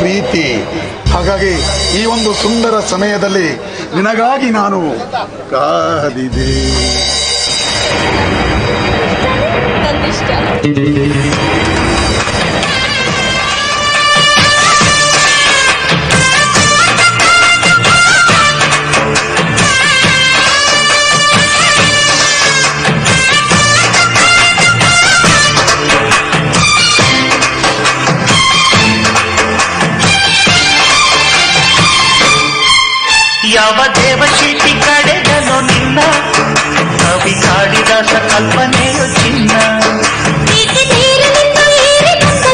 ಪ್ರೀತಿ. ಹಾಗಾಗಿ ಈ ಒಂದು ಸುಂದರ ಸಮಯದಲ್ಲಿ ನಿನಗಾಗಿ ನಾನು ಕಾದಿದೆ. ನಂದಿಷ್ಟ ಯಾವ ದೇವಶಿಲ್ಪಿ ಕಡೆದನು ನಿನ್ನ ಕವಿ ಕಾಳಿದಾಸ ಕಲ್ಪನೆಯು ಚಿನ್ನ ಪ್ರೀತಿ ನೀರಿನಿಂದ ಏರಿ ಬಂದ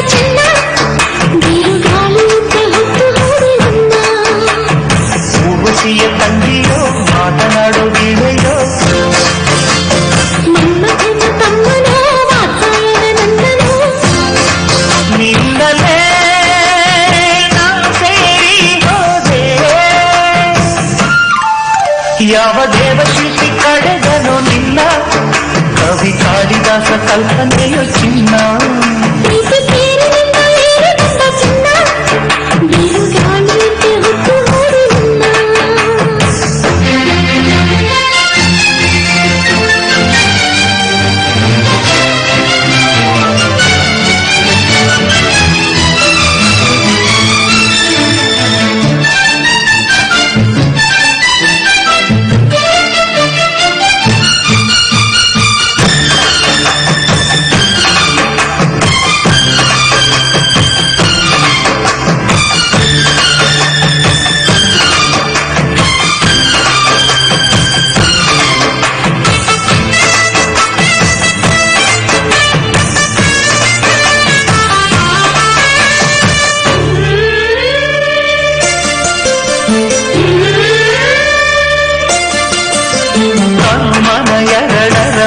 ಯಾವ ದೇವಶಿಲ್ಪಿ ಕಡೆದನು ನಿನ್ನ ಕವಿ ಕಾಳಿದಾಸ ಕಲ್ಪನೆಯು ಚಿನ್ನ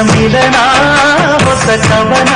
ಕಣ್ಮನ ಎರಡರ ಮಿಲನ ಹೊಸ ಕವನ